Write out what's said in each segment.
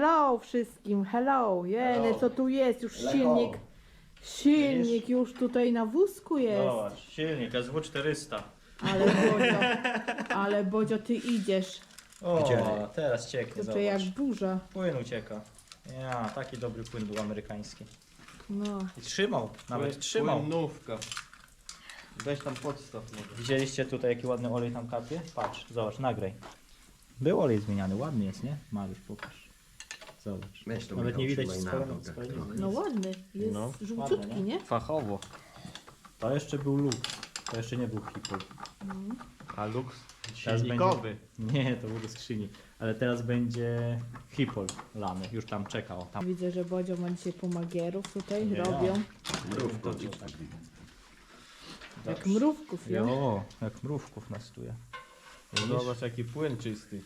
Hello wszystkim, hello. Jene, Hello. co tu jest? Już Hello. silnik. Silnik już tutaj na wózku jest. Zobacz, silnik SW400. Ale Bodzio, ale Bodzio, ty idziesz. O, Gdzie? teraz cieknie, Kurczę, jak zobacz. burza. Płyn ucieka. Ja, taki dobry płyn był amerykański. No. I trzymał, nawet trzymał. Płynówka. Weź tam podstaw może. Widzieliście tutaj jaki ładny olej tam kapie? Patrz, zobacz, nagraj. Był olej zmieniany, ładny jest, nie? Mariusz, pokaż. Zobacz. Weź to Nawet nie widać trzymaj na spalenia- nogach spalenia. trochę. No ładny. Jest No, żółciutki, nie? Fachowo. To jeszcze był luk. To jeszcze nie był hipol. A luks Teraz silnikowy. Nie, to był do skrzyni. Ale teraz będzie hipol lany. Już tam czeka, o tam. Widzę, że Bodzio ma dzisiaj pomagierów tutaj, Nie, robią. Mrówko. Tak. Jak mrówków, jo? Jo, jak mrówków nas tu je. Zobacz jaki płyn czysty.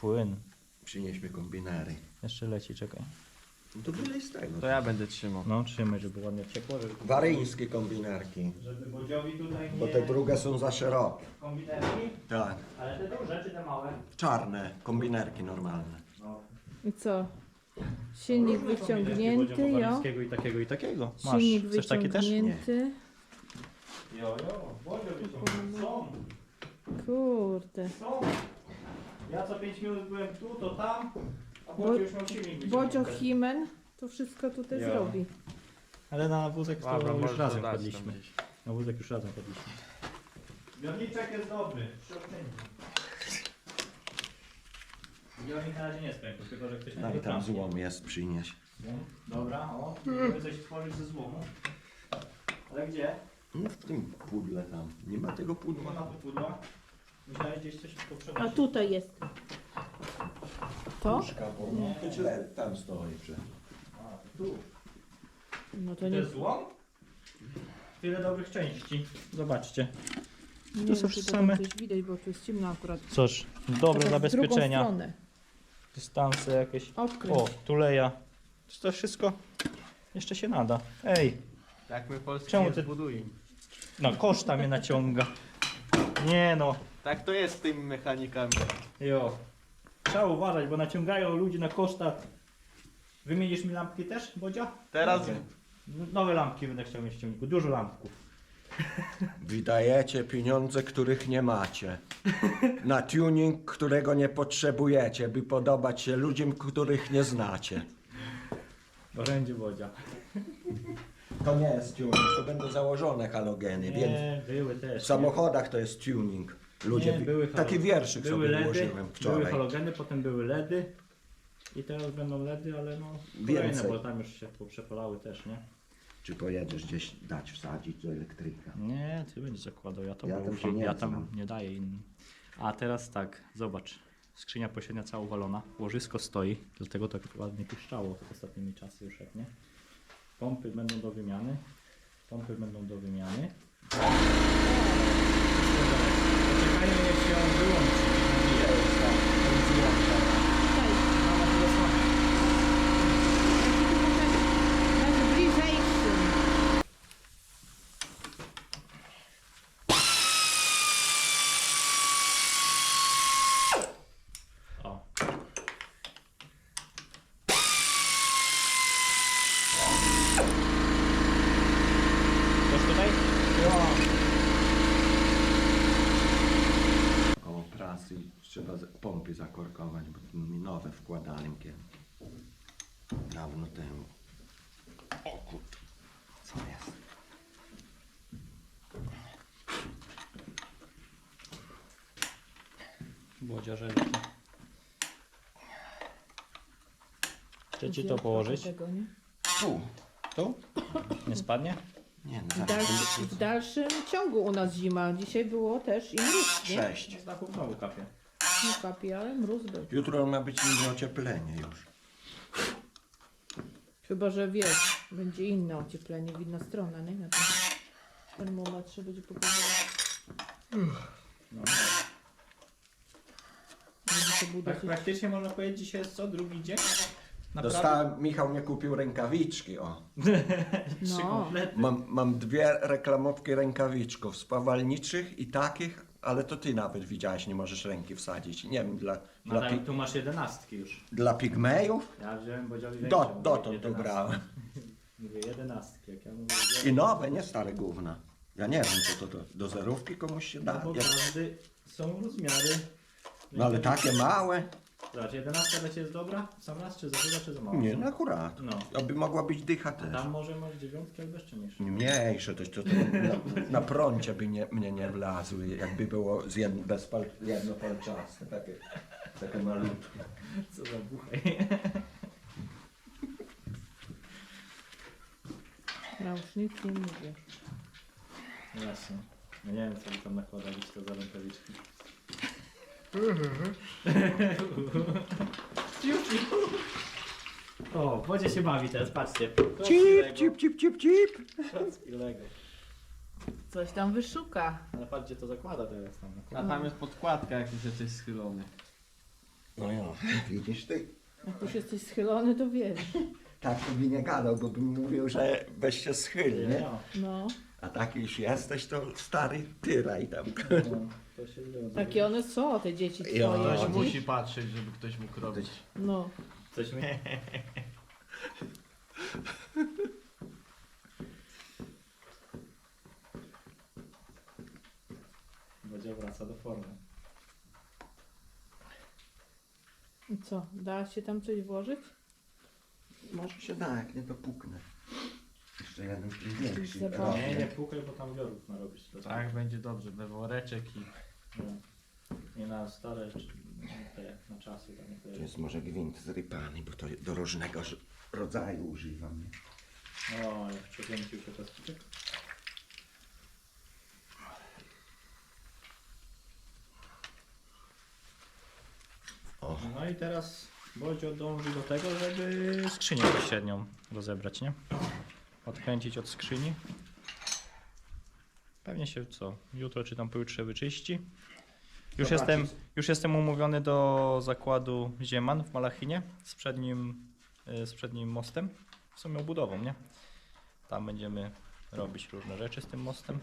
Płyn. Przynieśmy kombinary. Jeszcze leci, czekaj. No to wylej z tego. To ja będę trzymał. No, trzymaj, żeby ładnie ciepło, żeby, Waryjskie kombinarki. żeby Bodziowi tutaj nie... Bo te drugie są za szerokie. Kombinerki? Tak. Ale te duże czy te małe? Czarne kombinerki normalne. No. I co? Silnik wyciągnięty, jo? i takiego i takiego. Masz. Silnik Chcesz taki też? wyciągnięty. Jo, jo, Bodzio wyciągnął. Są, Kurde. są. Ja co 5 minut byłem tu, to tam, a Bo- Bodzio już miał silnik Bodzio wyciągnięty. Himen to wszystko tutaj Jo. zrobi. Ale na wózek to Dobra, już możesz razem dodać tam gdzieś. Na wózek już razem chodliśmy. Zbiorniczek jest dobry, przyoszczędzi. Zbiornik na razie nie spękł, tylko że ktoś na Daj niego tam złom jest, przynieś. Złom? Dobra, o, możemy coś stworzyć ze złomu. Ale gdzie? No w tym pudle tam. Nie ma tego Nie ma pudła. pudła. Gdzieś coś A poprzewozić. tutaj jest. To? Puszka, bo no, to źle tam stoi. Że. A, tu. No to To nie, jest złom? Tyle dobrych części. Zobaczcie. nie to wiem, są czy same- tam coś widać, bo tu jest ciemno akurat. Cóż, dobre w drugą zabezpieczenia. stronę. Dystanse jakieś. Okręt. O, tuleja. To wszystko jeszcze się nada. Ej, Tak my Polskę Czemu nie ty- zbudujemy. no koszta mnie naciąga. Nie no, Tak to jest z tymi mechanikami. jo. Trzeba uważać, bo naciągają ludzi na koszta. Wymienisz mi lampki też, Bodzia? Teraz Nowe lampki będę chciał mieć w ciągniku, dużo lampków. Wydajecie pieniądze, których nie macie. Na tuning, którego nie potrzebujecie, by podobać się ludziom, których nie znacie. Orędzie Bodzia. To nie jest tuning, to będą założone halogeny, więc Nie, były też. w samochodach to jest tuning. Ludzie, Nie, były taki wierszyk były sobie LEDy, Były wczoraj. halogeny, potem były LEDy. I teraz będą LEDy, ale no kolejne, Więcej. bo tam już się poprzepalały też, nie? Czy pojedziesz gdzieś dać wsadzić do elektryka? Nie, ty będziesz zakładał, ja to Ja ja, tam się nie ja tam znam. nie daję innym. A teraz tak, zobacz. Skrzynia pośrednia cała uwalona, łożysko stoi, dlatego tak ładnie piszczało ostatnimi czasy już jak nie. Pompy będą do wymiany. Pompy będą do wymiany. Poczekajmy jak się on wyłączy. niech nabije. On wyłącza. Tutaj. Mama tu zasłania. Najbliżejszym. O. Coś tutaj? Koło prasy trzeba za- pompy zakorkować, bo tu mi nowe wkładałem kiedy. Dawno temu. O kurde, co jest? Bodzia żelki. Chcecie to położyć? Tego, nie? Tu. Tu? Nie spadnie? Nie, no W, zaraz dalszy, w dalszym ciągu u nas zima. Dzisiaj było też i mróz, nie? Sześć. Znowu kapie. Nie kapi, ale mróz był. Jutro ma być inne ocieplenie już. Chyba, że wiesz, będzie inne ocieplenie w inną stronę, nie? Na tym termometrze będzie pokazywać. No. Będzie to był Tak dosyć... praktycznie można powiedzieć, dzisiaj jest co? Drugi dzień? Naprawdę? Dostałem, Michał mnie kupił rękawiczki, o. Trzy No. Mam, mam dwie reklamówki rękawiczków, spawalniczych i takich, ale to ty nawet widziałeś, nie możesz ręki wsadzić. Nie wiem, dla, No dla, pi, tak, tu masz jedenastki już. dla pigmejów Ja wziąłem Bodziowi Do- większą, dotąd mówię, to 11. brałem. Mówię jedenastki, jak ja mówię. i nowe, nie stare gówna. Ja nie wiem, co to, to do zerówki komuś się No da. bo Jak, każdy są rozmiary. No ale takie małe, Zobacz, jedenastka dla Ciebie jest dobra? W Sam raz, czy za duża, czy za mało? nie, no akurat. No. Aby mogła być dycha też. Tam może masz dziewiątkę albo jeszcze mniejsze. Mniejsze, to, to, to na, na prącie by nie, mnie nie wlazły, jakby było z jed, bezpal, jednopalczaste, takie, takie malutkie. Co za buchaj. Ja już nic nie mówię. Jasne. No nie wiem, co by tam nakładalić to za rękawiczki. O, w wodzie się bawi teraz, patrzcie. Cip, cip, cip, cip, cip. Lego. Coś tam wyszuka. Ale patrzcie, to zakłada teraz tam. A tam jest podkładka, jak już jesteś schylony. No ja, widzisz ty? Jak już jesteś schylony, to wiesz. Tak to by nie gadał, bo bym mówił, że weź się schyl, nie? No, No. A taki już jesteś, to stary tyraj tam. no, to się zgadza. Takie one są, te dzieci Ja. twoje. Ktoś musi patrzeć, żeby ktoś mógł robić. No. Coś mi... Będzie wraca do formy. I co? Da się tam coś włożyć? Może się da, jak nie to puknę. Jeszcze jeden większy. Nie, nie pukaj, bo tam wiorów narobisz. To Tak, będzie dobrze. We woreczek i... No. Nie na stare, czy te na czasy. To te... jest może gwint zrypany, bo to do różnego ż- rodzaju używam. nie? O, jak przekręcił się plasticzek. O. No i teraz Bodzio dąży do tego, żeby skrzynię pośrednią rozebrać, nie? Odkręcić od skrzyni. Pewnie się co, jutro czy tam pojutrze wyczyści. Już Zobaczyć. jestem, już jestem umówiony do zakładu Zieman w Malachinie z przednim, y, z przednim mostem. W sumie obudową, nie? Tam będziemy robić różne rzeczy z tym mostem.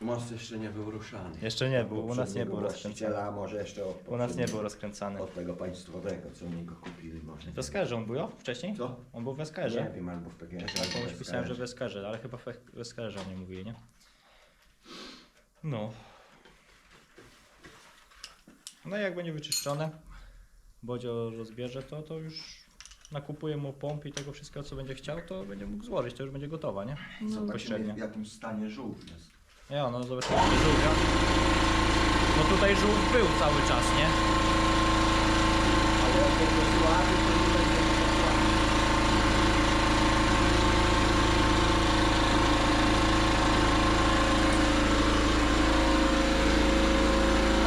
Most jeszcze nie był ruszany. Jeszcze nie był, u nas nie był rozkręcany. właściciela, może jeszcze od, U nas nie był rozkręcany. od tego państwowego, co oni go kupili może. W on był wcześniej? Co? On był w Nie SKR-ze. wiem, albo w. Ja albo komuś w pisałem, że w SKS. SKR-ze, ale chyba w SKR-ze nie mówili, nie? No. No i jak będzie wyczyszczone, Bodzio rozbierze to, to już nakupuję mu pomp i tego wszystkiego, co będzie chciał, to będzie mógł złożyć, to już będzie gotowa, nie? No. Pośrednio. w jakim stanie żółw jest. Ja, no zobaczymy, czy żółwia. No tutaj żółw był cały czas, nie? Ale jak to słaby.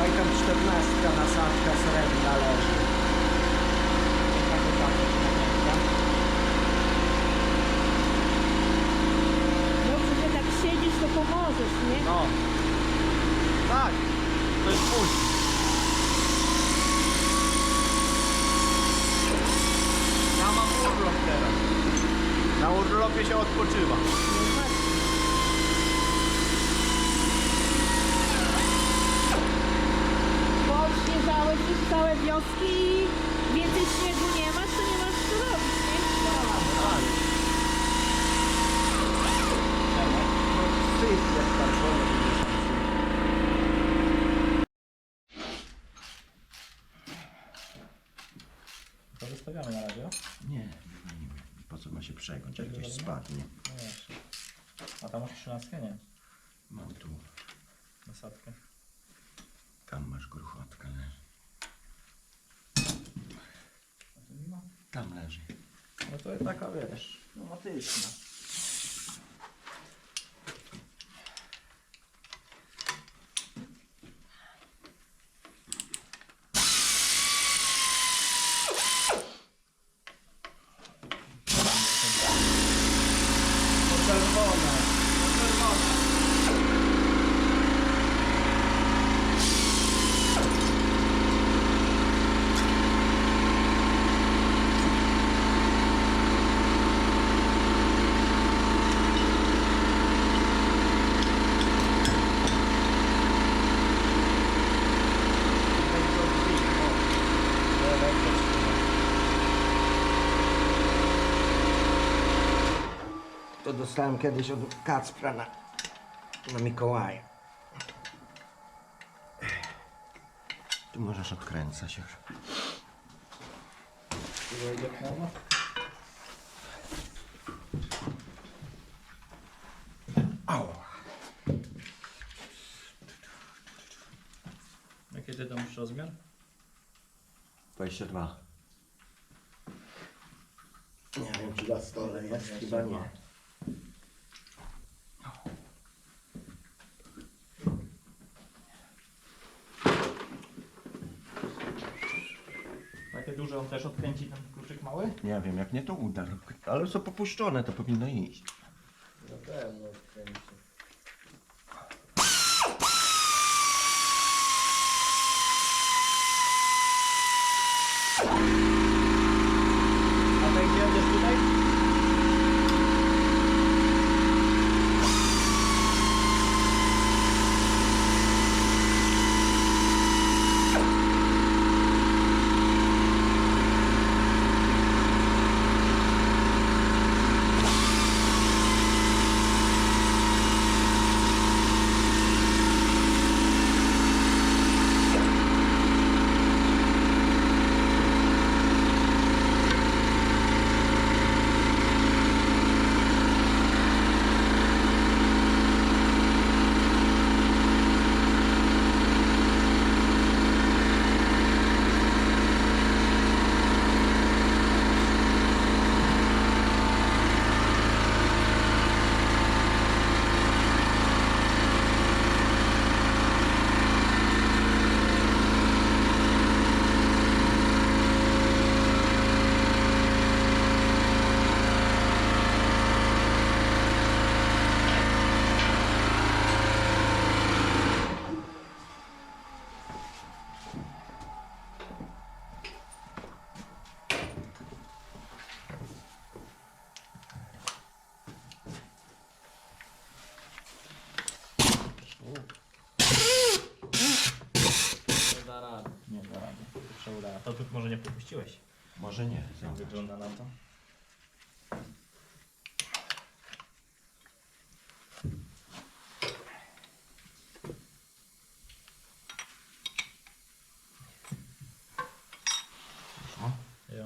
Aj tam czternastka nasadka srebrna leży. Dobrze, że tak siedzisz, nie? No. Tak. To jest później. Ja mam urlop teraz. Na urlopie się odpoczywa. No właśnie. Poodśnieżałeś już całe wioski i więcej śniegu nie masz, to nie masz co robić, nie? Sypie skarżone będzie tam To zostawiamy na razie. Nie, nie, nie. Po jak gdzieś spadnie. No właśnie. A tam masz trzynastkę? Nie. Mam tu, Nasadkę. tam masz gruchotka leży. A tu nie ma? Tam leży. No to jest taka, wiesz, nomatyczna. To dostałem kiedyś od Kacpra na, na Mikołaja. Tu możesz odkręcać już. Au. Jaki ty tam masz rozmiar? 22. Nie wiem, czy na stole jest, chyba nie. Duże on też odkręci ten kluczyk mały? Nie wiem, jak nie to udar. Ale są popuszczone, to powinno iść. Na pewno odkręcę. A wejdzie też tutaj? Nie da rady. Nie, da rady. Tu może nie popuściłeś. Może nie. Jak Zobacz. wygląda na to? O. Jo.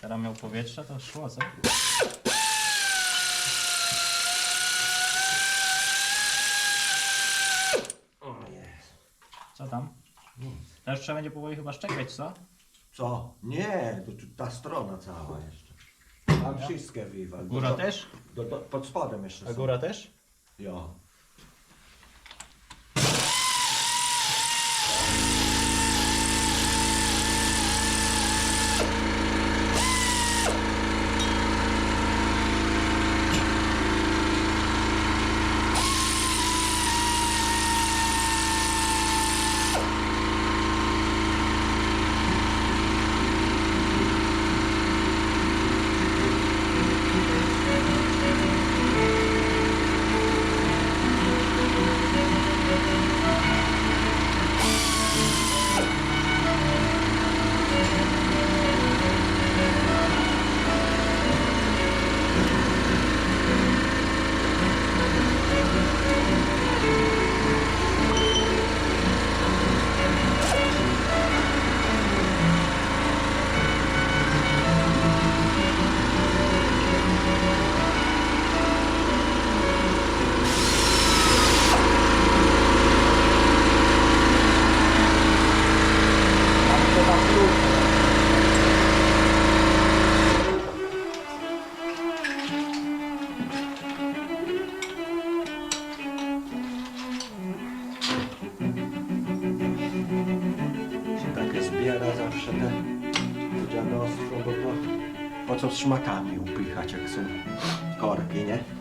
Teraz miał powietrze, to szło, co? O jest. Co tam? Teraz trzeba będzie powoli chyba szczekać, co? Co? Nie, to tu ta strona cała jeszcze. Tam wszystkie wywal. Góra Do- też? Do, do, pod spodem jeszcze A są. góra też? Jo. Co szmatami upychać, jak są korki, nie?